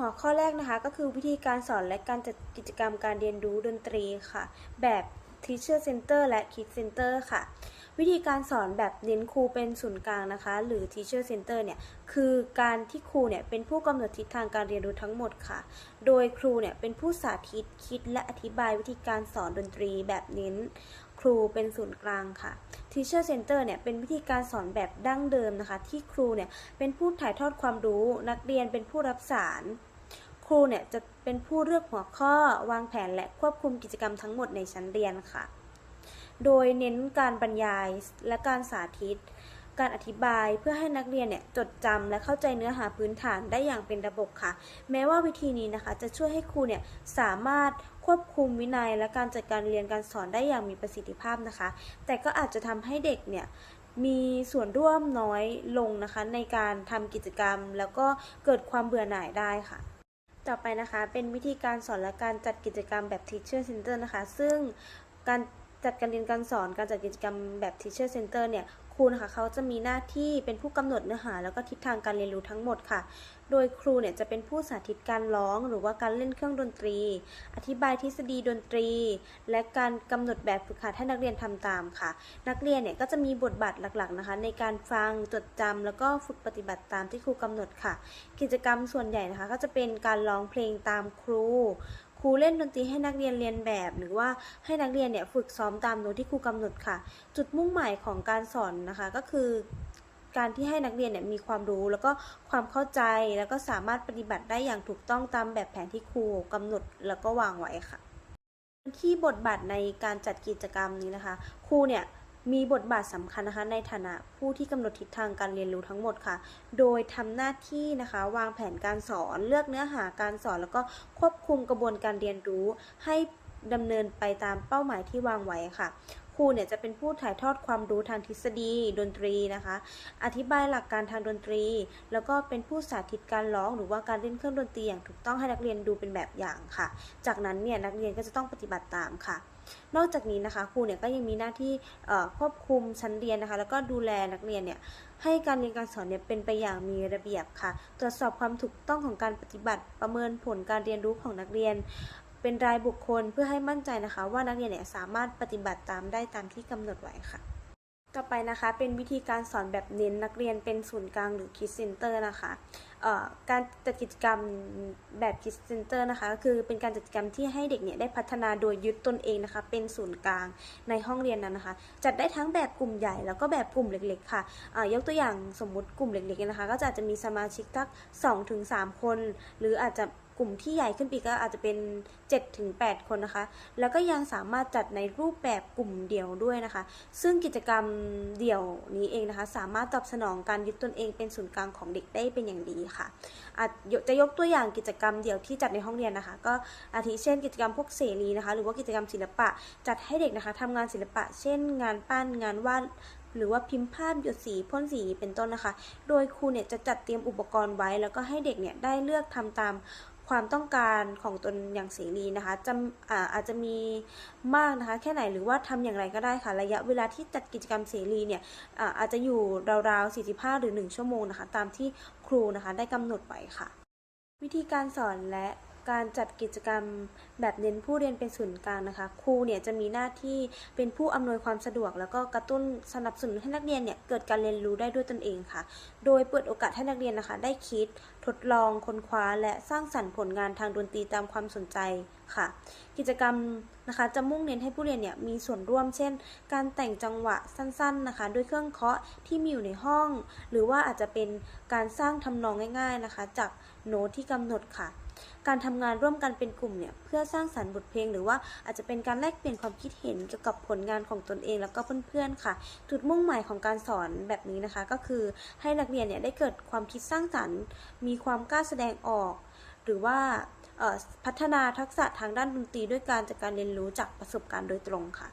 หัวข้อแรกนะคะก็คือวิธีการสอนและการจัดกิจกรรมการเรียนรู้ดนตรีค่ะ แบบ Teacher Center และ Kid Center ค่ะ วิธีการสอนแบบเน้นครูเป็นศูนย์กลางนะคะ หรือ Teacher Center เนี่ยคือการที่ครูเนี่ยเป็นผู้กำหนดทิศทางการเรียนรู้ทั้งหมดค่ะ โดยครูเนี่ยเป็นผู้สาธิตคิดและอธิบายวิธีการสอนดนตรีแบบเน้นครูเป็นศูนย์กลางค่ะ Teacher Center เนี่ยเป็นวิธีการสอนแบบดั้งเดิมนะคะ ที่ครูเนี่ยเป็นผู้ถ่ายทอดความรู้ นักเรียนเป็นผู้รับสาร รูเนี่ยจะเป็นผู้เลือกหัวข้อวางแผนและควบคุมกิจกรรมทั้งหมดในชั้นเรียนค่ะ โดยเน้นการบรรยายและการสาธิต การอธิบายเพื่อให้นักเรียนเนี่ยจดจำและเข้าใจเนื้อหาพื้นฐานได้อย่างเป็นระบบค่ะ แม้ว่าวิธีนี้นะคะ จะช่วยให้ครูเนี่ยสามารถควบคุมวินัย และการจัดการเรียนการสอนได้อย่างมีประสิทธิภาพนะคะ แต่ก็อาจจะทำให้เด็กเนี่ยมีส่วนร่วมน้อยลงนะคะในการทำกิจกรรม แล้วก็เกิดความเบื่อหน่ายได้ค่ะ ต่อไปนะคะเป็นวิธีการสอนและการจัดกิจกรรมแบบ Teacher Center นะคะ ซึ่งการจัดการเรียนการสอนการจัดกิจกรรมแบบ Teacher Center เนี่ยครูนะคะเขาจะมีหน้าที่เป็นผู้กำหนดเนื้อหา แล้วก็ทิศทางการเรียนรู้ทั้งหมดค่ะ โดยครูเนี่ยจะเป็นผู้สาธิตการร้องหรือว่าการเล่นเครื่องดนตรี อธิบายทฤษฎีดนตรี และการกำหนดแบบฝึกหัดให้นักเรียนทำตามค่ะ นักเรียนเนี่ยก็จะมีบทบาทหลักๆนะคะในการฟังจดจำแล้วก็ฝึกปฏิบัติตามที่ครูกำหนดค่ะ กิจกรรมส่วนใหญ่นะคะ ก็จะเป็นการร้องเพลงตามครูครูเล่นดนตรีให้นักเรียนเรียนแบบ หรือว่าให้นักเรียนเนี่ยฝึกซ้อมตามโน้ตที่ครูกำหนดค่ะ จุดมุ่งหมายของการสอนนะคะก็คือ การที่ให้นักเรียนเนี่ยมีความรู้แล้วก็ความเข้าใจแล้วก็สามารถปฏิบัติได้อย่างถูกต้องตามแบบแผนที่ครูกำหนดแล้วก็วางไว้ค่ะ ที่บทบาทในการจัดกิจกรรมนี้นะคะ ครูเนี่ยมีบทบาทสำคัญนะคะในฐานะผู้ที่กำหนดทิศทางการเรียนรู้ทั้งหมดค่ะ โดยทำหน้าที่นะคะ วางแผนการสอนเลือกเนื้อหาการสอน แล้วก็ควบคุมกระบวนการเรียนรู้ ให้ดำเนินไปตามเป้าหมายที่วางไว้ค่ะ ครูเนี่ยจะเป็นผู้ถ่ายทอดความรู้ทางทฤษฎีดนตรีนะคะ อธิบายหลักการทางดนตรี แล้วก็เป็นผู้สาธิตการร้องหรือว่าการเล่นเครื่องดนตรีอย่างถูกต้องให้นักเรียนดูเป็นแบบอย่างค่ะ จากนั้นเนี่ยนักเรียนก็จะต้องปฏิบัติตามค่ะ นอกจากนี้นะคะครูเนี่ยก็ยังมีหน้าที่ควบคุมชั้นเรียนนะคะ แล้วก็ดูแลนักเรียนเนี่ยให้การเรียนการสอนเนี่ยเป็นไปอย่างมีระเบียบค่ะ ตรวจสอบความถูกต้องของการปฏิบัติประเมินผลการเรียนรู้ของนักเรียน เป็นรายบุคคลเพื่อให้มั่นใจนะคะ ว่านักเรียนเนี่ยสามารถปฏิบัติตามได้ตามที่กำหนดไว้ค่ะ ต่อไปนะคะ เป็นวิธีการสอนแบบเน้นนักเรียนเป็นศูนย์กลางหรือคิดเซนเตอร์นะคะ การจัดกิจกรรมแบบ Kids Center นะคะก็คือเป็นการจัดกิจกรรมที่ให้เด็กเนี่ยได้พัฒนาโดยยึดตนเองนะคะเป็นศูนย์กลางในห้องเรียนนั้นนะคะ จัดได้ทั้งแบบกลุ่มใหญ่แล้วก็แบบกลุ่มเล็กๆ ค่ะเอ่อยกตัวอย่างสมมุติกลุ่มเล็กๆนะคะ ก็จะอาจจะมีสมาชิกทัก2-3ถึงคน หรืออาจจะกลุ่มที่ใหญ่ขึ้นไปก็อาจจะเป็น7ถึง8คนนะคะ แล้วก็ยังสามารถจัดในรูปแบบกลุ่มเดี่ยวด้วยนะคะ ซึ่งกิจกรรมเดี่ยวนี้เองนะคะ สามารถตอบสนองการยึดตนเองเป็นศูนย์กลางของเด็กได้เป็นอย่างดีค่ะอาจจะยกตัวอย่างกิจกรรมเดี่ยวที่จัดในห้องเรียนนะคะ ก็อาทิเช่นกิจกรรมพวกเสรีนะคะ หรือว่ากิจกรรมศิลปะ จัดให้เด็กนะคะทำงานศิลปะ เช่น งานปั้นงานวาดหรือว่าพิมพ์ภาพหยดสีพ่นสีเป็นต้นนะคะ โดยครูเนี่ยจะจัดเตรียมอุปกรณ์ไว้ แล้วก็ให้เด็กเนี่ยได้เลือกทำตามความต้องการของตนอย่างเสรีนะคะจะอาอาจจะมีมากนะคะ แค่ไหนหรือว่าทำอย่างไรก็ได้ค่ะ ระยะเวลาที่จัดกิจกรรมเสรีเนี่ยอาอาจจะอยู่ราวๆ 45 หรือ 1 ชั่วโมงนะคะ ตามที่ ครูนะคะ ได้กำหนดไว้ค่ะ วิธีการสอนและการจัดกิจกรรมแบบเน้นผู้เรียนเป็นศูนย์กลางนะคะ ครูเนี่ยจะมีหน้าที่เป็นผู้อำนวยความสะดวก แล้วก็กระตุ้นสนับสนุนให้นักเรียนเนี่ยเกิดการเรียนรู้ได้ด้วยตนเองค่ะ โดยเปิดโอกาสให้นักเรียนนะคะ ได้คิดทดลองค้นคว้าและสร้างสรรค์ผลงานทางดนตรีตามความสนใจค่ะ กิจกรรมนะคะจะมุ่งเน้นให้ผู้เรียนเนี่ยมีส่วนร่วม เช่น การแต่งจังหวะสั้นๆนะคะด้วยเครื่องเคาะที่มีอยู่ในห้อง หรือว่าอาจจะเป็นการสร้างทำนองง่าย ๆนะคะ จากโน้ตที่กำหนดค่ะ การทำงานร่วมกันเป็นกลุ่มเนี่ยเพื่อสร้างสรรค์บทเพลง หรือว่าอาจจะเป็นการแลกเปลี่ยนความคิดเห็นเกี่ยวกับผลงานของตนเอง แล้วก็เพื่อนๆค่ะ จุดมุ่งหมายของการสอนแบบนี้นะคะ ก็คือให้นักเรียนเนี่ยได้เกิดความคิดสร้างสรรค์ มีความกล้าแสดงออก หรือว่าพัฒนาทักษะทางด้านดนตรีด้วยการจากการเรียนรู้จากประสบการณ์โดยตรงค่ะ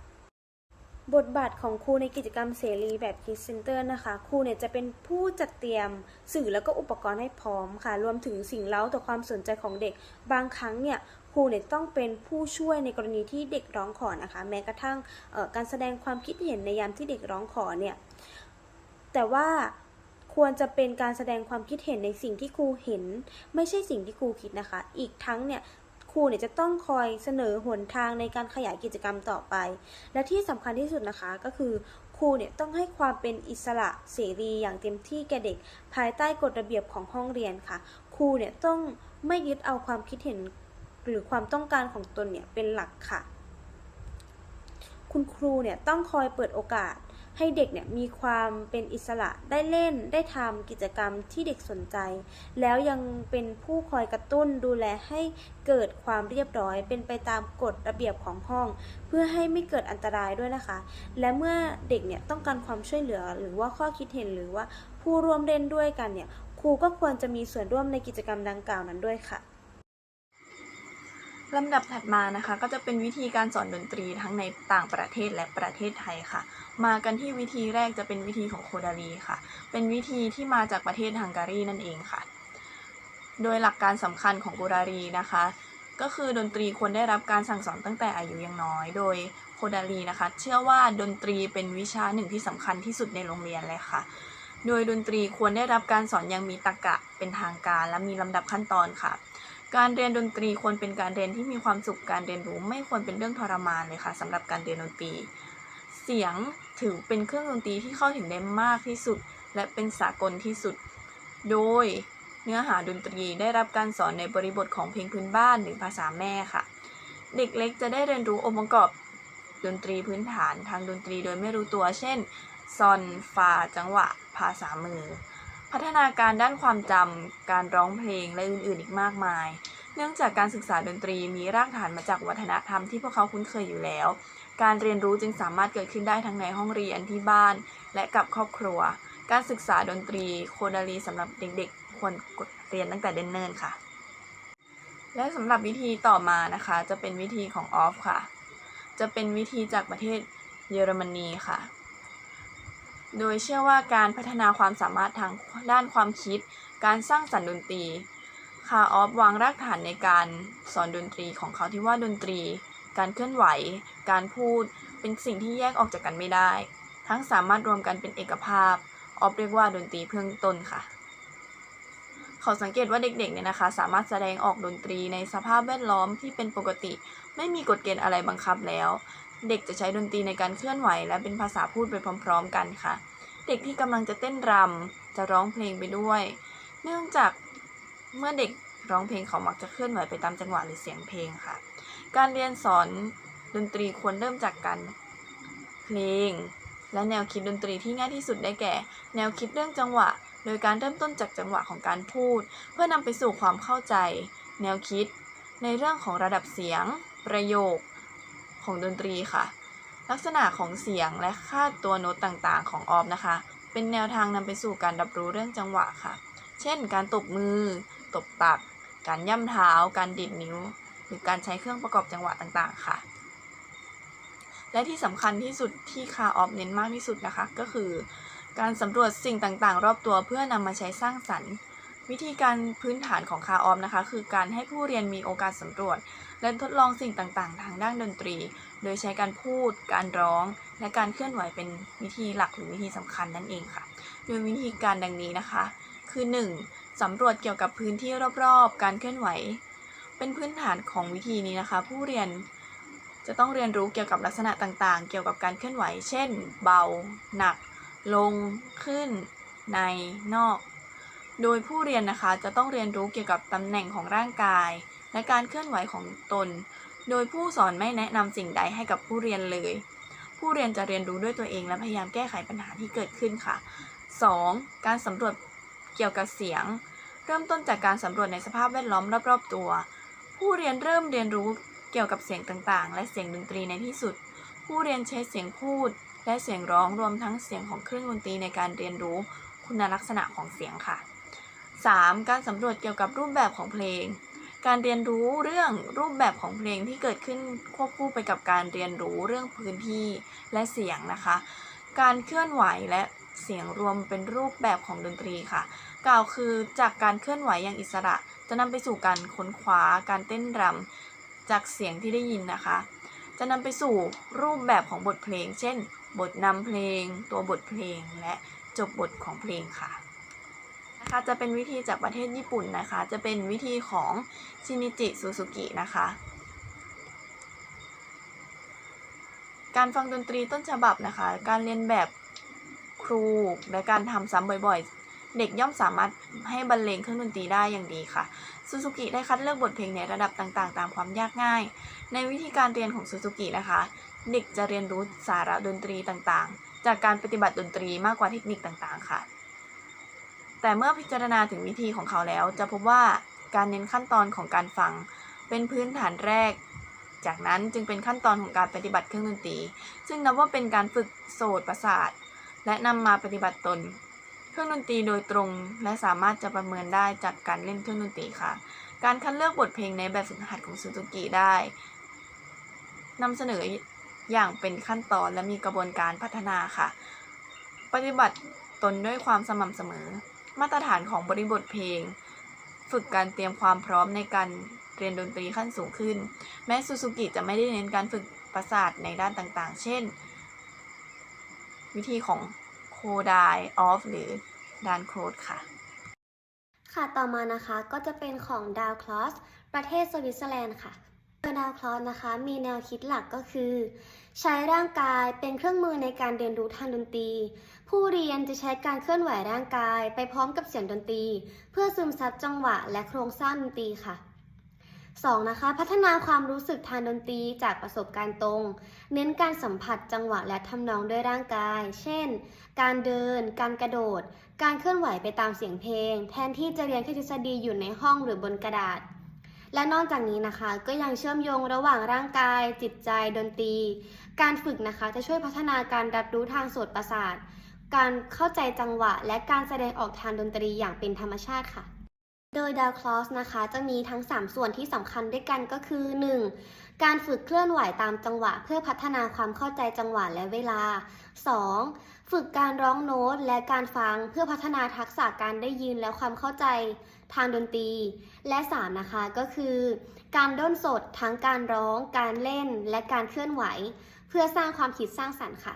บทบาทของครูในกิจกรรมเสรีแบบ Kids Center นะคะ ครูเนี่ยจะเป็นผู้จัดเตรียมสื่อแล้วก็อุปกรณ์ให้พร้อมค่ะ รวมถึงสิ่งเล้าต่อความสนใจของเด็ก บางครั้งเนี่ยครูเนี่ยต้องเป็นผู้ช่วยในกรณีที่เด็กร้องขอนะคะ แม้กระทั่งการแสดงความคิดเห็นในยามที่เด็กร้องขอเนี่ย แต่ว่าควรจะเป็นการแสดงความคิดเห็นในสิ่งที่ครูเห็น ไม่ใช่สิ่งที่ครูคิดนะคะ อีกทั้งเนี่ย ครูเนี่ยจะต้องคอยเสนอหนทางในการขยายกิจกรรมต่อไป และที่สำคัญที่สุดนะคะก็คือครูเนี่ยต้องให้ความเป็นอิสระเสรีอย่างเต็มที่แก่เด็ก ภายใต้กฎระเบียบของห้องเรียนค่ะ ครูเนี่ยต้องไม่ยึดเอาความคิดเห็นหรือความต้องการของตนเนี่ยเป็นหลักค่ะ คุณครูเนี่ยต้องคอยเปิดโอกาส ให้เด็กเนี่ยมีความเป็นอิสระได้เล่นได้ทำกิจกรรมที่เด็กสนใจ แล้วยังเป็นผู้คอยกระตุ้นดูแลให้เกิดความเรียบร้อย เป็นไปตามกฎระเบียบของห้อง เพื่อให้ไม่เกิดอันตรายด้วยนะคะ และเมื่อเด็กเนี่ยต้องการความช่วยเหลือหรือว่าข้อคิดเห็นหรือว่าผู้ร่วมเล่นด้วยกันเนี่ยครูก็ควรจะมีส่วนร่วมในกิจกรรมดังกล่าวนั้นด้วยค่ะ ลำดับถัดมานะคะก็จะเป็นวิธีการสอนดนตรีทั้งในต่างประเทศและประเทศไทยค่ะ มากันที่วิธีแรกจะเป็นวิธีของโคดารีค่ะ เป็นวิธีที่มาจากประเทศฮังการีนั่นเองค่ะ โดยหลักการสำคัญของโคดารีนะคะ ก็คือดนตรีควรได้รับการสั่งสอนตั้งแต่อายุยังน้อย โดยโคดารีนะคะ เชื่อว่าดนตรีเป็นวิชาหนึ่งที่สำคัญที่สุดในโรงเรียนเลยค่ะโดยดนตรีควรได้รับการสอนอยังมีตรรกะเป็นทางการ และมีลำดับขั้นตอนค่ะ การเรียนดนตรีควรเป็นการเรียนที่มีความสุขการเรียนรู้ไม่ควรเป็นเรื่องทรมานเลยค่ะสำหรับการเรียนดนตรี เสียงถือเป็นเครื่องดนตรีที่เข้าถึงได้มากที่สุด และเป็นสากลที่สุด โดยเนื้อหาดนตรีได้รับการสอนในบริบทของเพลงพื้นบ้านหรือภาษาแม่ค่ะ เด็กเล็กจะได้เรียนรู้องค์ประกอบดนตรีพื้นฐานทางดนตรีโดยไม่รู้ตัว เช่นซอนฟาจังหวะ ภาษามือ พัฒนาการด้านความจำ การร้องเพลง และอื่นๆ อีกมากมาย เนื่องจากการศึกษาดนตรีมีรากฐานมาจากวัฒนธรรมที่พวกเขาคุ้นเคยอยู่แล้ว การเรียนรู้จึงสามารถเกิดขึ้นได้ทั้งในห้องเรียนที่บ้าน และกับครอบครัว การศึกษาดนตรีโคดารีสำหรับเด็กๆ ควรเรียนตั้งแต่เนิ่นๆค่ะ และสำหรับวิธีต่อมานะคะ จะเป็นวิธีของออฟค่ะ จะเป็นวิธีจากประเทศเยอรมนีค่ะ โดยเชื่อว่าการพัฒนาความสามารถทางด้านความคิด การสร้างสรรค์ดนตรี คาออฟวางรากฐานในการสอนดนตรีของเขาที่ว่าดนตรี การเคลื่อนไหว การพูด เป็นสิ่งที่แยกออกจากกันไม่ได้ ทั้งสามารถรวมกันเป็นเอกภาพ ออฟเรียกว่าดนตรีเพื่องต้นค่ะ เขาสังเกตว่าเด็กๆเนี่ยนะคะ สามารถแสดงออกดนตรีในสภาพแวดล้อมที่เป็นปกติ ไม่มีกฎเกณฑ์อะไรบังคับแล้ว เด็กจะใช้ดนตรีในการเคลื่อนไหว และเป็นภาษาพูดไปพร้อม ๆ กันค่ะ เด็กที่กำลังจะเต้นรำจะร้องเพลงไปด้วย เนื่องจากเมื่อเด็กร้องเพลงเขามักจะเคลื่อนไหวไปตามจังหวะหรือเสียงเพลงค่ะ การเรียนสอนดนตรีควรเริ่มจากการเพลง และแนวคิดดนตรีที่ง่ายที่สุดได้แก่ แนวคิดเรื่องจังหวะ โดยการเริ่มต้นจากจังหวะของการพูด เพื่อนำไปสู่ความเข้าใจ แนวคิด ในเรื่องของระดับเสียง ประโยค ของดนตรีค่ะ ลักษณะของเสียงและค่าตัวโน้ตต่างๆ ของออฟนะคะ เป็นแนวทางนำไปสู่การรับรู้เรื่องจังหวะค่ะ เช่น การตบมือ ตบตัก การย่ำเท้า การดีดนิ้ว หรือการใช้เครื่องประกอบจังหวะต่างๆ ค่ะ และที่สำคัญที่สุดที่คาออฟเน้นมากที่สุดนะคะ ก็คือ การสำรวจสิ่งต่างๆ รอบตัวเพื่อนำมาใช้สร้างสรรค์ วิธีการพื้นฐานของคาออฟนะคะ คือการให้ผู้เรียนมีโอกาสสำรวจ และทดลองสิ่งต่างๆ ทางด้านดนตรี โดยใช้การพูด การร้อง และการเคลื่อนไหวเป็นวิธีหลักหรือวิธีสำคัญนั่นเองค่ะ โดยวิธีการดังนี้นะคะ คือ 1. สำรวจเกี่ยวกับพื้นที่รอบๆ การเคลื่อนไหว เป็นพื้นฐานของวิธีนี้นะคะ ผู้เรียนจะต้องเรียนรู้เกี่ยวกับลักษณะต่างๆ เกี่ยวกับการเคลื่อนไหว เช่น เบา หนัก ลง ขึ้น ใน นอก โดยผู้เรียนนะคะจะต้องเรียนรู้เกี่ยวกับตำแหน่งของร่างกาย และการเคลื่อนไหวของตน โดยผู้สอนไม่แนะนำสิ่งใดให้กับผู้เรียนเลย ผู้เรียนจะเรียนรู้ด้วยตัวเองและพยายามแก้ไขปัญหาที่เกิดขึ้นค่ะ 2. การสำรวจเกี่ยวกับเสียง เริ่มต้นจากการสำรวจในสภาพแวดล้อมรอบๆตัว ผู้เรียนเริ่มเรียนรู้เกี่ยวกับเสียงต่างๆ และเสียงดนตรีในที่สุด ผู้เรียนใช้เสียงพูด และเสียงร้องรวมทั้งเสียงของเครื่องดนตรีในการเรียนรู้คุณลักษณะของเสียงค่ะ 3. การสำรวจเกี่ยวกับรูปแบบของเพลง การเรียนรู้เรื่องรูปแบบของเพลงที่เกิดขึ้นควบคู่ไปกับการเรียนรู้เรื่องพื้นที่และเสียงนะคะ การเคลื่อนไหวและเสียงรวมเป็นรูปแบบของดนตรีค่ะ กล่าวคือจากการเคลื่อนไหวอย่างอิสระ จะนำไปสู่การค้นคว้าการเต้นรำจากเสียงที่ได้ยินนะคะ จะนำไปสู่รูปแบบของบทเพลง เช่น บทนำเพลง ตัวบทเพลงและจบบทของเพลงค่ะ ค่ะจะเป็นวิธีจากประเทศญี่ปุ่นนะคะ จะเป็นวิธีของชินิจิซูซูกินะคะ การฟังดนตรีต้นฉบับนะคะ การเรียนแบบครูและการทำซ้ำบ่อยๆ เด็กย่อมสามารถให้บรรเลงเครื่องดนตรีได้อย่างดีค่ะซูซูกิได้คัดเลือกบทเพลงในระดับต่างๆ ตามความยากง่าย ในวิธีการเรียนของซูซูกินะคะ เด็กจะเรียนรู้สาระดนตรีต่างๆ จากการปฏิบัติดนตรีมากกว่าเทคนิคต่างๆ ค่ะ แต่เมื่อพิจารณาถึงวิธีของเขาแล้ว จะพบว่าการเน้นขั้นตอนของการฟัง เป็นพื้นฐานแรก จากนั้นจึงเป็นขั้นตอนของการปฏิบัติเครื่องดนตรี ซึ่งนับว่าเป็นการฝึกโสตประสาท และนำมาปฏิบัติตน เครื่องดนตรีโดยตรง และสามารถจะประเมินได้จากการเล่นเครื่องดนตรีค่ะ การคัดเลือกบทเพลงในแบบฝึกหัดของซูซูกิได้นำเสนออย่างเป็นขั้นตอนและมีกระบวนการพัฒนาค่ะ ปฏิบัติตนด้วยความสม่ำเสมอ มาตรฐานของบริบทเพลง ฝึกการเตรียมความพร้อมในการเรียนดนตรีขั้นสูงขึ้น แม้ซูซูกิจะไม่ได้เน้นการฝึกประสาทในด้านต่างๆ เช่น วิธีของโคไดออฟหรือดานโครดค่ะ ค่ะต่อมานะคะก็จะเป็นของดาวคลอสประเทศสวิตเซอร์แลนด์ค่ะ โดยดาวคลอสนะคะ มีแนวคิดหลักก็คือ ใช้ร่างกายเป็นเครื่องมือในการเรียนรู้ทางดนตรี ผู้เรียนจะใช้การเคลื่อนไหวร่างกาย ไปพร้อมกับเสียงดนตรี เพื่อซึมซับจังหวะและโครงสร้างดนตรีค่ะ 2. นะคะ พัฒนาความรู้สึกทางดนตรีจากประสบการณ์ตรง เน้นการสัมผัสจังหวะและทำนองด้วยร่างกาย เช่น การเดิน การกระโดด การเคลื่อนไหวไปตามเสียงเพลง แทนที่จะเรียนแค่ทฤษฎีอยู่ในห้องหรือบนกระดาษ และนอกจากนี้นะคะก็ยังเชื่อมโยงระหว่างร่างกาย จิตใจดนตรี การฝึกนะคะจะช่วยพัฒนาการรับรู้ทางส่วนประสาท การเข้าใจจังหวะ และการแสดงออกทางดนตรีอย่างเป็นธรรมชาติค่ะ โดยดาวคลอสนะคะจะมีทั้ง 3 ส่วนที่สำคัญด้วยกันก็คือ 1. การฝึกเคลื่อนไหวตามจังหวะ เพื่อพัฒนาความเข้าใจจังหวะและเวลา 2. ฝึกการร้องโน้ตและการฟังเพื่อพัฒนาทักษะการได้ยินและความเข้าใจทางดนตรี และ 3 นะคะก็คือ การด้นสดทั้งการร้อง การเล่น และการเคลื่อนไหว เพื่อสร้างความคิดสร้างสรรค์ค่ะ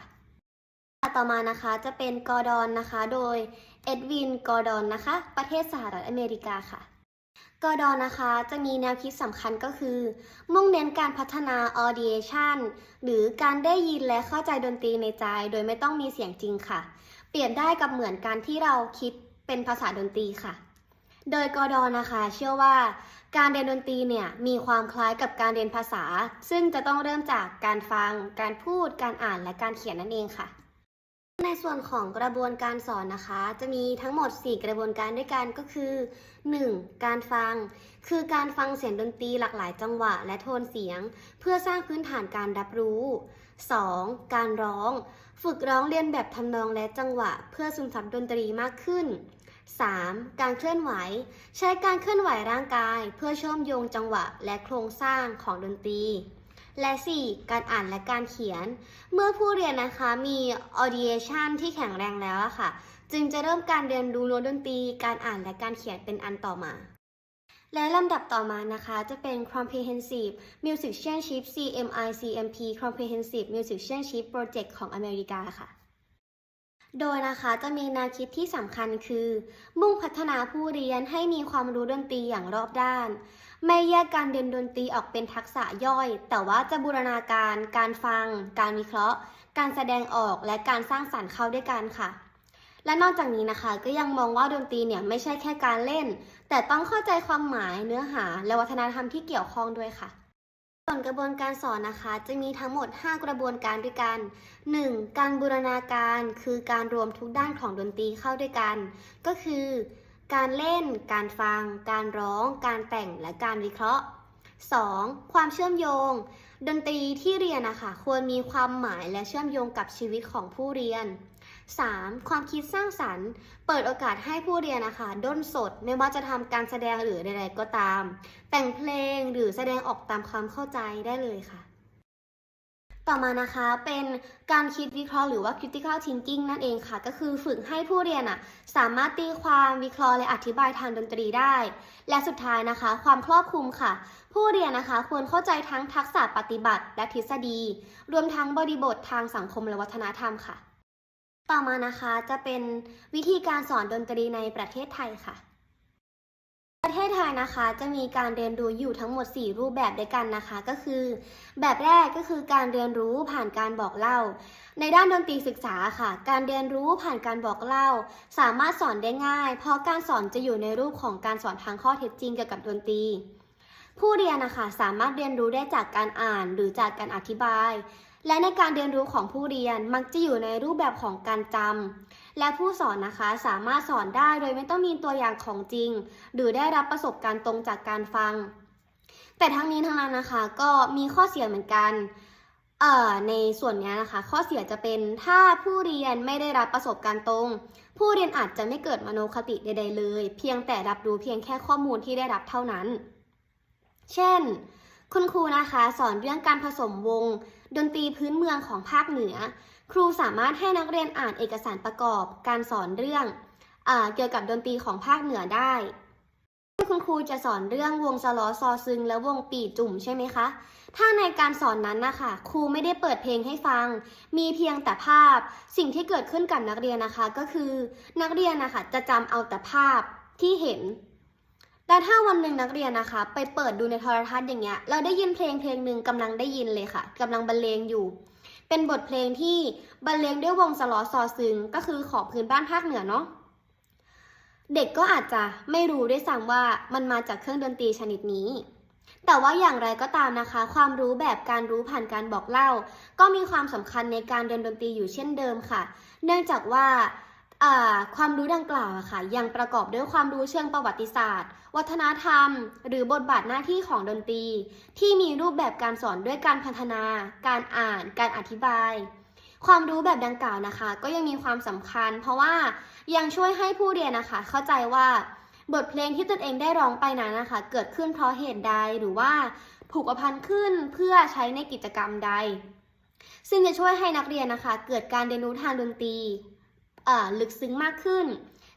ต่อมานะคะจะเป็นกอร์ดอนนะคะ โดยเอ็ดวินกอร์ดอนนะคะ ประเทศสหรัฐอเมริกาค่ะ กอร์ดอนนะคะจะมีแนวคิดสำคัญก็คือ มุ่งเน้นการพัฒนา audiation หรือการได้ยินและเข้าใจดนตรีในใจ โดยไม่ต้องมีเสียงจริงค่ะ เปรียบได้กับเหมือนการที่เราคิดเป็นภาษาดนตรีค่ะ โดยกอร์ดอนนะคะเชื่อว่า การเรียนดนตรีเนี่ยมีความคล้ายกับการเรียนภาษา ซึ่งจะต้องเริ่มจากการฟัง การพูด การอ่านและการเขียนนั่นเองค่ะ ในส่วนของกระบวนการสอนนะคะ จะมีทั้งหมด 4 กระบวนการด้วยกันก็คือ 1. การฟัง คือการฟังเสียงดนตรีหลากหลายจังหวะและโทนเสียง เพื่อสร้างพื้นฐานการรับรู้ 2. การร้อง ฝึกร้องเรียนแบบทำนองและจังหวะ เพื่อซึมซับดนตรีมากขึ้น 3. การเคลื่อนไหว ใช้การเคลื่อนไหวร่างกาย เพื่อเชื่อมโยงจังหวะและโครงสร้างของดนตรี และ 4. การอ่านและการเขียน เมื่อผู้เรียนนะคะมี audition ที่แข็งแรงแล้วอะค่ะ จึงจะเริ่มการเรียนรู้โน้ตดนตรี การอ่านและการเขียนเป็นอันต่อมา และลำดับต่อมานะคะจะเป็น comprehensive musicianship CMI CMP comprehensive musicianship project ของอเมริกาค่ะ โดยนะคะจะมีแนวคิดที่สำคัญคือ มุ่งพัฒนาผู้เรียนให้มีความรู้ดนตรีอย่างรอบด้าน ไม่แยกการเรียนดนตรีออกเป็นทักษะย่อย แต่ว่าจะบูรณาการ การฟัง การวิเคราะห์ การแสดงออกและการสร้างสรรค์เข้าด้วยกันค่ะ และนอกจากนี้นะคะก็ยังมองว่าดนตรีเนี่ยไม่ใช่แค่การเล่น แต่ต้องเข้าใจความหมายเนื้อหา และวัฒนธรรมที่เกี่ยวข้องด้วยค่ะ ส่วนกระบวนการสอนนะคะจะมีทั้งหมด 5 กระบวนการด้วยกัน 1. การบูรณาการคือการรวมทุกด้านของดนตรีเข้าด้วยกัน ก็คือ การเล่น การฟัง การร้อง การแต่งและการวิเคราะห์ 2. ความเชื่อมโยง ดนตรีที่เรียนนะคะควรมีความหมายและเชื่อมโยงกับชีวิตของผู้เรียน 3. ความคิดสร้างสรรค์ เปิดโอกาสให้ผู้เรียนนะคะด้นสดไม่ว่าจะทำการแสดงหรือใดๆก็ตาม แต่งเพลงหรือแสดงออกตามความเข้าใจได้เลยค่ะ ต่อมานะคะเป็นการคิดวิเคราะห์หรือว่า critical thinking นั่นเองค่ะ ก็คือฝึกให้ผู้เรียนอะสามารถตีความวิเคราะห์และอธิบายทางดนตรีได้ และสุดท้ายนะคะ ความครอบคลุมค่ะ ผู้เรียนนะคะควรเข้าใจทั้งทักษะปฏิบัติและทฤษฎี รวมทั้งบริบททางสังคมและวัฒนธรรมค่ะ ต่อมานะคะจะเป็นวิธีการสอนดนตรีในประเทศไทยค่ะ ประเทศไทยนะคะจะมีการเรียนรู้อยู่ทั้งหมด 4 รูปแบบด้วยกันนะคะ ก็คือ แบบแรกก็คือการเรียนรู้ผ่านการบอกเล่า ในด้านดนตรีศึกษาค่ะ การเรียนรู้ผ่านการบอกเล่า สามารถสอนได้ง่าย เพราะการสอนจะอยู่ในรูปของการสอนทางข้อเท็จจริงเกี่ยวกับดนตรีผู้เรียนนะคะสามารถเรียนรู้ได้จากการอ่านหรือจากการอธิบาย และในการเรียนรู้ของผู้เรียนมักจะอยู่ในรูปแบบของการจำ และผู้สอนนะคะสามารถสอนได้โดยไม่ต้องมีตัวอย่างของจริง หรือได้รับประสบการณ์ตรงจากการฟัง แต่ทั้งนี้ทั้งนั้นนะคะก็มีข้อเสียเหมือนกันเอ่อในส่วนนี้นะคะ ข้อเสียจะเป็นถ้าผู้เรียนไม่ได้รับประสบการณ์ตรง ผู้เรียนอาจจะไม่เกิดมโนคติใด ๆ เลย เพียงแต่รับรู้เพียงแค่ข้อมูลที่ได้รับเท่านั้น เช่น คุณครูนะคะสอนเรื่องการผสมวง ดนตรีพื้นเมืองของภาคเหนือ ครูสามารถให้นักเรียนอ่านเอกสารประกอบ การสอนเรื่องอเกี่ยวกับดนตรีของภาคเหนือได้ คุณครูจะสอนเรื่องวงสลอซอซึงและวงปีจุ่มใช่ไหมคะ ถ้าในการสอนนั้นนะคะครูไม่ได้เปิดเพลงให้ฟัง มีเพียงแต่ภาพ สิ่งที่เกิดขึ้นกับนักเรียนนะคะก็คือ นักเรียนนะคะจะจำเอาแต่ภาพที่เห็น แต่ถ้าวันหนึ่งนักเรียนนะคะ ไปเปิดดูในโทรทัศน์อย่างเงี้ยเราได้ยินเพลงเพลงหนึ่งกำลังได้ยินเลยค่ะกำลังบรรเลงอยู่ เป็นบทเพลงที่บรรเลงด้วยวงสลอซอซึงก็คือของพื้นบ้านภาคเหนือเนาะเด็กก็อาจจะไม่รู้ด้วยซ้ำว่ามันมาจากเครื่องดนตรีชนิดนี้ แต่ว่าอย่างไรก็ตามนะคะ ความรู้แบบการรู้ผ่านการบอกเล่า ก็มีความสำคัญในการเรียนดนตรีอยู่เช่นเดิมค่ะ เนื่องจากว่า ความรู้ดังกล่าวอะค่ะยังประกอบด้วยความรู้เชิงประวัติศาสตร์ วัฒนธรรม หรือบทบาทหน้าที่ของดนตรี ที่มีรูปแบบการสอนด้วยการพัฒนา การอ่าน การอธิบาย ความรู้แบบดังกล่าวนะคะ ก็ยังมีความสำคัญ เพราะว่ายังช่วยให้ผู้เรียนนะคะ เข้าใจว่าบทเพลงที่ตนเองได้ร้องไปนั้นนะคะ เกิดขึ้นเพราะเหตุใดหรือว่าผูกประพันธ์ขึ้นเพื่อใช้ในกิจกรรมใด ซึ่งจะช่วยให้นักเรียนนะคะ เกิดการเรียนรู้ทางดนตรี ลึกซึ้งมากขึ้น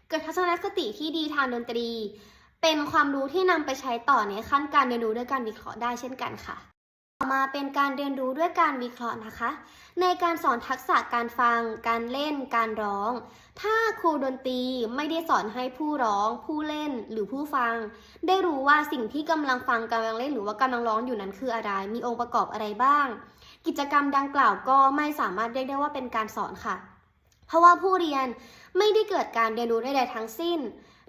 เกิดทัศนคติที่ดีทางดนตรี เป็นความรู้ที่นำไปใช้ต่อในขั้นการเรียนรู้ด้วยการวิเคราะห์ได้เช่นกันค่ะ ต่อมาเป็นการเรียนรู้ด้วยการวิเคราะห์นะคะ ในการสอนทักษะการฟัง การเล่น การร้อง ถ้าครูดนตรีไม่ได้สอนให้ผู้ร้อง ผู้เล่นหรือผู้ฟัง ได้รู้ว่าสิ่งที่กำลังฟังกำลังเล่นหรือว่ากำลังร้องอยู่นั้นคืออะไร มีองค์ประกอบอะไรบ้าง กิจกรรมดังกล่าวก็ไม่สามารถเรียกได้ว่าเป็นการสอนค่ะ ราะว่าผู้เรียนไม่ได้เกิดการเรียนรู้ใดๆทั้งสิ้น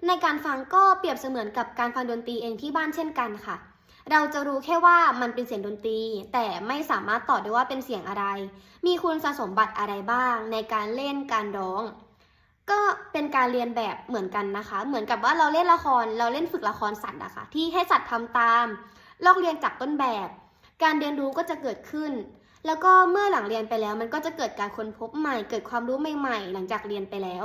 ในการฟังก็เปรียบเสมือนกับการฟังดนตรีเองที่บ้านเช่นกันค่ะ เราจะรู้แค่ว่ามันเป็นเสียงดนตรี แต่ไม่สามารถตอบได้ว่าเป็นเสียงอะไร มีคุณสมบัติอะไรบ้าง ในการเล่นการร้องก็เป็นการเรียนแบบเหมือนกันนะคะ เหมือนกับว่าเราเล่นละคร เราเล่นฝึกละครสัตว์อะคะ่ะที่ให้สัตว์ทำตาม ลอกเรียนจากต้นแบบ การเรียนรู้ก็จะเกิดขึ้น แล้วก็เมื่อหลังเรียนไปแล้ว มันก็จะเกิดการค้นพบใหม่ เกิดความรู้ใหม่ ๆ หลังจากเรียนไปแล้ว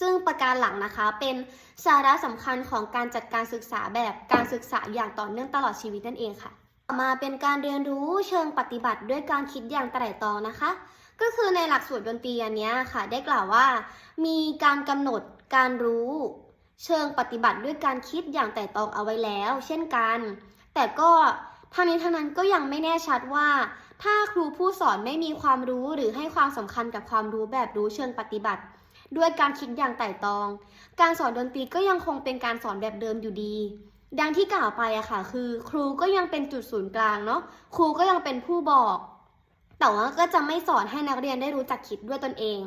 ซึ่งประการหลังนะคะเป็นสาระสำคัญของการจัดการศึกษาแบบการศึกษาอย่างต่อเนื่องตลอดชีวิตนั่นเองค่ะ่อมาเป็นการเรียนรู้เชิงปฏิบัติด้วยการคิดอย่างไตร่ตรองนะคะ ก็คือในหลักสูตรดนตรีอันนี้ค่ะ ได้กล่าวว่า มีการกำหนดการรู้ เชิงปฏิบัติด้วยการคิดอย่างไตร่ตรองเอาไว้แล้ว เช่นกัน แต่ก็ทั้งนี้ทั้งนั้นก็ยังไม่แน่ชัดว่า ถ้าครูผู้สอนไม่มีความรู้หรือให้ความสำคัญกับความรู้แบบรู้เชิงปฏิบัติ ด้วยการคิดอย่างไตร่ตรอง การสอนดนตรีก็ยังคงเป็นการสอนแบบเดิมอยู่ดี ดังที่กล่าวไปอะค่ะ คือ ครูก็ยังเป็นจุดศูนย์กลางเนาะครูก็ยังเป็นผู้บอกแต่ว่าก็จะไม่สอนให้นักเรียนได้รู้จักคิดด้วยตนเอง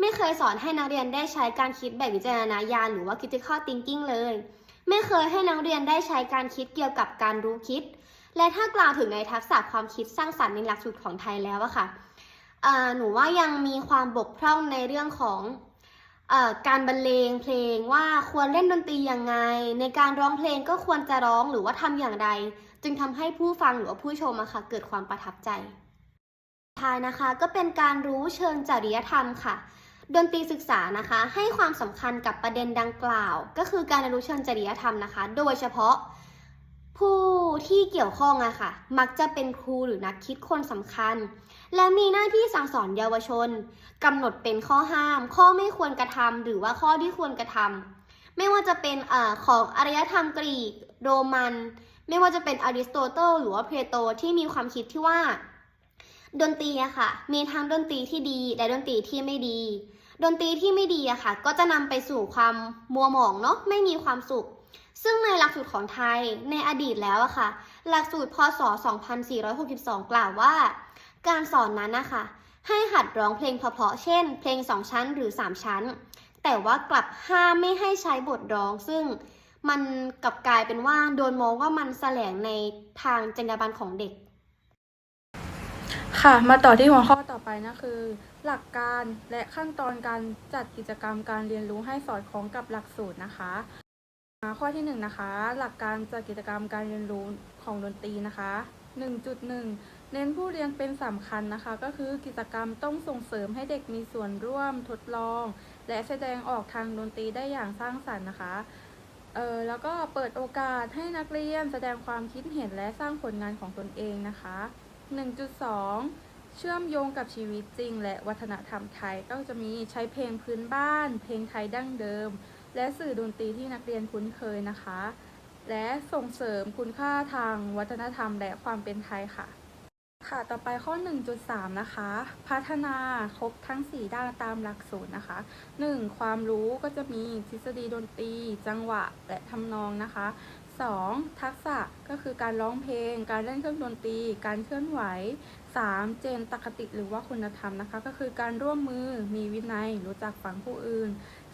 ไม่เคยสอนให้นักเรียนได้ใช้การคิดแบบวิจารณญาณหรือว่า critical thinking เลย ไม่เคยให้นักเรียนได้ใช้การคิดเกี่ยวกับการรู้คิด และถ้ากล่าวถึงในทักษะความคิดสร้างสรรค์ในหลักสูตรของไทยแล้วอะค่ะหนูว่ายังมีความบกพร่องในเรื่องของอการบรรเลงเพลงว่าควรเล่นดนตรียังไง ในการร้องเพลงก็ควรจะร้องหรือว่าทำอย่างไร จึงทำให้ผู้ฟังหรือว่าผู้ชมอะค่ะเกิดความประทับใจท้ายนะคะก็เป็นการรู้เชิงจริยธรรมค่ะ ดนตรีศึกษานะคะ ให้ความสำคัญกับประเด็นดังกล่าว ก็คือการรู้เชิงจริยธรรมนะคะ โดยเฉพาะ ผู้ที่เกี่ยวข้องอะค่ะ มักจะเป็นครูหรือนักคิดคนสำคัญ และมีหน้าที่สั่งสอนเยาวชนกำหนดเป็นข้อห้าม ข้อไม่ควรกระทำหรือว่าข้อที่ควรกระทำไม่ว่าจะเป็นอของอารยธรรมกรีกโรมัน ไม่ว่าจะเป็นอริสโตเติลหรือว่าเพลโตที่มีความคิดที่ว่า ดนตรีอะค่ะ มีทั้งดนตรีที่ดีและดนตรีที่ไม่ดี ดนตรีที่ไม่ดีอะค่ะ ก็จะนำไปสู่ความมัวหมองเนาะไม่มีความสุข ซึ่งในหลักสูตรของไทยในอดีตแล้วอะค่ะ หลักสูตรพศ 2462 กล่าวว่า การสอนนั้นนะคะ ให้หัดร้องเพลงเพราะๆเช่น เพลง2ชั้นหรือ 3 ชั้น แต่ว่ากลับห้ามไม่ให้ใช้บทร้อง ซึ่งมันกลับกลายเป็นว่าโดนมองว่ามันแสลงในทางจรรยาบรรณของเด็ก ค่ะ มาต่อที่หัวข้อต่อไปนะคือ หลักการและขั้นตอนการจัดกิจกรรมการเรียนรู้ให้สอดคล้องกับหลักสูตรนะคะ ข้อที่1นงนะคะ หลักการจัดกิจกรรมการเรียนรู้ของดนตรีนะคะ 1.1 เน้นผู้เรียนเป็นสำคัญนะคะ ก็คือกิจกรรมต้องส่งเสริมให้เด็กมีส่วนร่วมทดลอง และแสดงออกทางดนตรีได้อย่างสร้างสรรค์นะคะเออแล้วก็เปิดโอกาสให้นักเรียนแสดงความคิดเห็นและสร้างผลงานของตนเองนะคะ 1.2 เชื่อมโยงกับชีวิตจริง และวัฒนธรรมไทยก็จะมีใช้เพลงพื้นบ้าน เพลงไทยดั้งเดิม และสื่อดนตรีที่นักเรียนคุ้นเคยนะคะ และส่งเสริมคุณค่าทางวัฒนธรรมและความเป็นไทยค่ะ ค่ะต่อไปข้อ 1.3 นะคะ พัฒนาครบทั้ง 4 ด้านตามหลักสูตรนะคะ 1. ความรู้ก็จะมีทฤษฎีดนตรี จังหวะ และทำนองนะคะ 2. ทักษะก็คือการร้องเพลง การเล่นเครื่องดนตรี การเคลื่อนไหว 3. เจนตคติหรือว่าคุณธรรมนะคะ ก็คือการร่วมมือมีวินัยรู้จักฟังผู้อื่น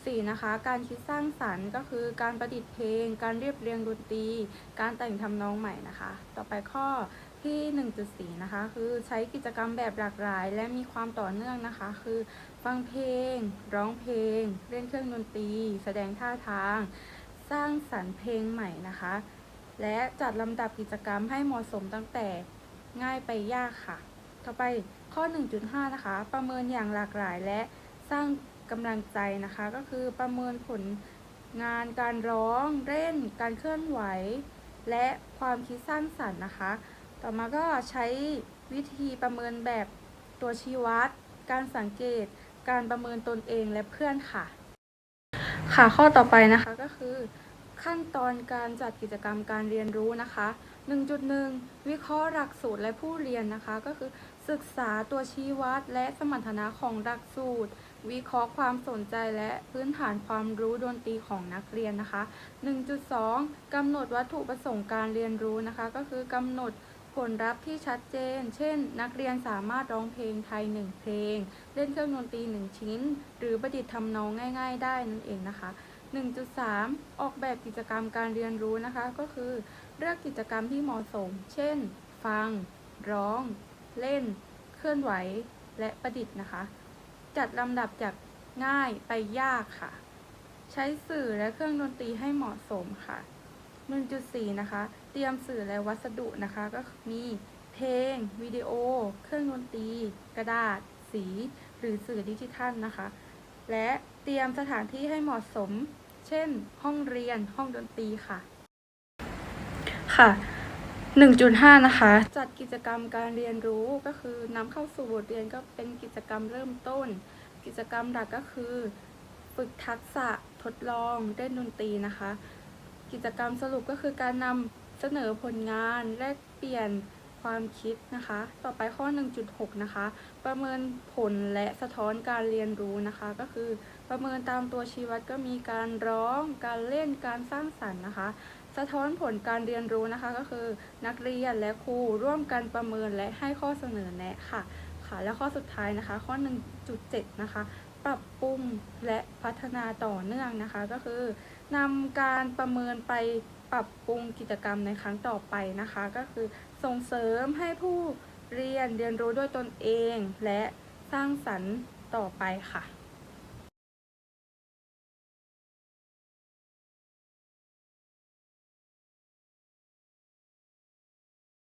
4. นะคะ การคิดสร้างสรรค์ก็คือการประดิษฐ์เพลง การเรียบเรียงดนตรี การแต่งทำนองใหม่นะคะ ต่อไปข้อที่ 1.4 นะคะ คือใช้กิจกรรมแบบหลากหลาย และมีความต่อเนื่องนะคะ คือฟังเพลง ร้องเพลง เล่นเครื่องดนตรี แสดงท่าทาง สร้างสรรค์เพลงใหม่นะคะ และจัดลำดับกิจกรรมให้เหมาะสมตั้งแต่ง่ายไปยากค่ะ ต่อไปข้อ 1.5 นะคะ ประเมินอย่างหลากหลายและสร้าง กำลังใจนะคะ ก็คือประเมินผลงานการร้องเล่น การเคลื่อนไหว และความคิดสร้างสรรค์นะคะ ต่อมาก็ใช้วิธีประเมินแบบตัวชี้วัด การสังเกต การประเมินตนเองและเพื่อนค่ะ ค่ะข้อต่อไปนะคะก็คือขั้นตอนการจัดกิจกรรมการเรียนรู้นะคะ 1.1 วิเคราะห์หลักสูตรและผู้เรียนนะคะ ก็คือศึกษาตัวชี้วัดและสมรรถนะของหลักสูตร วิเคราะห์ความสนใจและพื้นฐานความรู้ดนตรีของนักเรียนนะคะ 1.2กำหนดวัตถุประสงค์การเรียนรู้นะคะ ก็คือกำหนดผลลัพธ์ที่ชัดเจน เช่น นักเรียนสามารถร้องเพลงไทย 1 เพลง เล่นเครื่องดนตรี 1 ชิ้น หรือประดิษฐ์ทำนองง่าย ๆ ได้นั่นเองนะคะ 1.3 ออกแบบกิจกรรมการเรียนรู้นะคะ ก็คือ เลือกกิจกรรมที่เหมาะสม เช่น ฟัง ร้อง เล่น เคลื่อนไหว และประดิษฐ์นะคะ จัดลำดับจากง่ายไปยากค่ะ ใช้สื่อและเครื่องดนตรีให้เหมาะสมค่ะ 1.4 นะคะ เตรียมสื่อและวัสดุนะคะ ก็มีเพลง วิดีโอ เครื่องดนตรี กระดาษ สี หรือสื่อดิจิทัลนะคะ และเตรียมสถานที่ให้เหมาะสม เช่น ห้องเรียน ห้องดนตรีค่ะ ค่ะ 1.5 นะคะ จัดกิจกรรมการเรียนรู้ก็คือนำเข้าสู่บทเรียนก็เป็นกิจกรรมเริ่มต้น กิจกรรมหลักก็คือ ฝึกทักษะทดลองเล่นดนตรีนะคะ กิจกรรมสรุปก็คือการนำเสนอผลงานแลกเปลี่ยนความคิดนะคะ ต่อไปข้อ 1.6 นะคะ ประเมินผลและสะท้อนการเรียนรู้นะคะ ก็คือประเมินตามตัวชี้วัดก็มีการร้อง การเล่น การสร้างสรรค์นะคะ สะท้อนผลการเรียนรู้นะคะก็คือ นักเรียนและครูร่วมกันประเมินและให้ข้อเสนอแนะค่ะค่ะและข้อสุดท้ายนะคะ ข้อ 1.7 นะคะ ปรับปรุงและพัฒนาต่อเนื่องนะคะก็คือนำการประเมินไปปรับปรุงกิจกรรมในครั้งต่อไปนะคะ ก็คือส่งเสริมให้ผู้เรียนเรียนรู้ด้วยตนเอง และสร้างสรรค์ต่อไปค่ะ